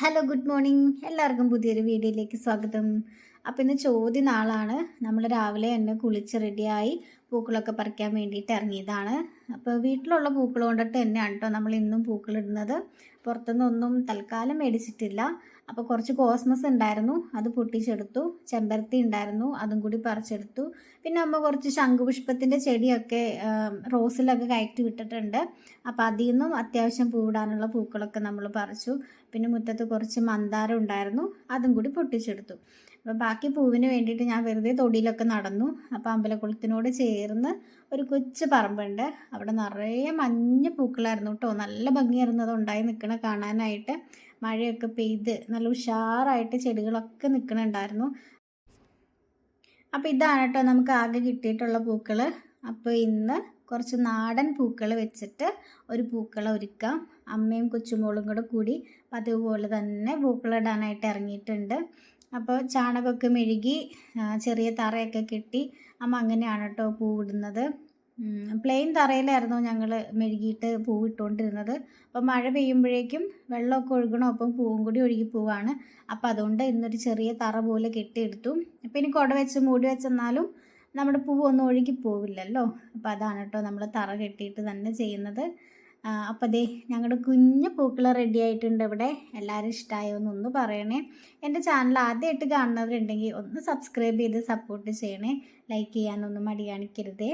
Hello good morning എല്ലാവർക്കും പുതിയൊരു വീഡിയോയിലേക്ക് സ്വാഗതം. അപ്പോൾ ഇന്ന് ചോദ്യ നാളാണ് നമ്മൾ രാവിലെ തന്നെ കുളിച്ച് റെഡിയായി പൂക്കളൊക്കെ പറിക്കാൻ വേണ്ടിയിട്ട് ഇറങ്ങിയതാണ്. അപ്പോൾ വീട്ടിലുള്ള പൂക്കൾ കൊണ്ടിട്ട് തന്നെയാണ് കേട്ടോ നമ്മൾ ഇന്നും പൂക്കളിടുന്നത് പുറത്തുനിന്നൊന്നും തൽക്കാലം മേടിച്ചിട്ടില്ല. അപ്പോൾ കുറച്ച് കോസ്മസ് ഉണ്ടായിരുന്നു അത് പൊട്ടിച്ചെടുത്തു. ചെമ്പരത്തി ഉണ്ടായിരുന്നു അതും കൂടി പറിച്ചെടുത്തു. പിന്നെ അമ്മ കുറച്ച് ശംഖുപുഷ്പത്തിന്റെ ചെടിയൊക്കെ റോസിലൊക്കെ കയറ്റി വിട്ടിട്ടുണ്ട്. അപ്പോൾ അതിൽ നിന്നും അത്യാവശ്യം പൂവിടാനുള്ള പൂക്കളൊക്കെ നമ്മൾ പറിച്ചു. പിന്നെ മുറ്റത്ത് കുറച്ച് മന്ദാരം ഉണ്ടായിരുന്നു അതും കൂടി പൊട്ടിച്ചെടുത്തു. അപ്പോൾ ബാക്കി പൂവിന് വേണ്ടിയിട്ട് ഞാൻ വെറുതെ തൊടിയിലൊക്കെ നടന്നു. അപ്പോൾ അമ്പലക്കുളത്തിനോട് ചേർന്ന് ഒരു കൊച്ചു പറമ്പുണ്ട്. അവിടെ നിറയെ മഞ്ഞ പൂക്കളായിരുന്നു കേട്ടോ. നല്ല ഭംഗിയായിരുന്നു അത് ഉണ്ടായി നിൽക്കണ കാണാനായിട്ട്. മഴയൊക്കെ പെയ്ത് നല്ല ഉഷാറായിട്ട് ചെടികളൊക്കെ നിൽക്കണുണ്ടായിരുന്നു. അപ്പോൾ ഇതാണ് കേട്ടോ നമുക്ക് ആകെ കിട്ടിയിട്ടുള്ള പൂക്കൾ അപ്പോൾ ഇന്ന് കുറച്ച് നാടൻ പൂക്കൾ വെച്ചിട്ട് ഒരു പൂക്കള ഒരുക്കാം. അമ്മയും കൊച്ചുമോളും കൂടെ കൂടി പതിവ് പോലെ തന്നെ പൂക്കളിടാനായിട്ട് ഇറങ്ങിയിട്ടുണ്ട്. അപ്പോൾ ചാണകമൊക്കെ മെഴുകി ചെറിയ തറയൊക്കെ കെട്ടി അമ്മ അങ്ങനെയാണ് കേട്ടോ പൂവിടുന്നത്. പ്ലെയിൻ തറയിലായിരുന്നു ഞങ്ങൾ മെഴുകിയിട്ട് പൂവിട്ടുകൊണ്ടിരുന്നത് അപ്പോൾ മഴ പെയ്യുമ്പോഴേക്കും വെള്ളമൊക്കെ ഒഴുകണം അപ്പം പൂവും കൂടി ഒഴുകി പോവാണ്. അപ്പോൾ അതുകൊണ്ട് ഇന്നൊരു ചെറിയ തറ പോലെ കെട്ടിയെടുത്തു. അപ്പോൾ ഇനി കുട വെച്ച് മൂടി വെച്ചെന്നാലും നമ്മുടെ പൂവ് ഒന്നും ഒഴുകി പോവില്ലല്ലോ. അപ്പോൾ അതാണ് കേട്ടോ നമ്മൾ തറ കെട്ടിയിട്ട് തന്നെ ചെയ്യുന്നത്. അപ്പോൾ ദേ ഞങ്ങളുടെ കുഞ്ഞു പൂക്കൾ റെഡി ആയിട്ടുണ്ട് ഇവിടെ. എല്ലാവരും ഇഷ്ടമായോ എന്നൊന്ന് പറയണേ. എന്റെ ചാനൽ ആദ്യമായിട്ട് കാണുന്നവരുണ്ടെങ്കിൽ ഒന്ന് സബ്സ്ക്രൈബ് ചെയ്ത് സപ്പോർട്ട് ചെയ്യണേ. ലൈക്ക് ചെയ്യാനൊന്നും മടി കാണിക്കരുതേ.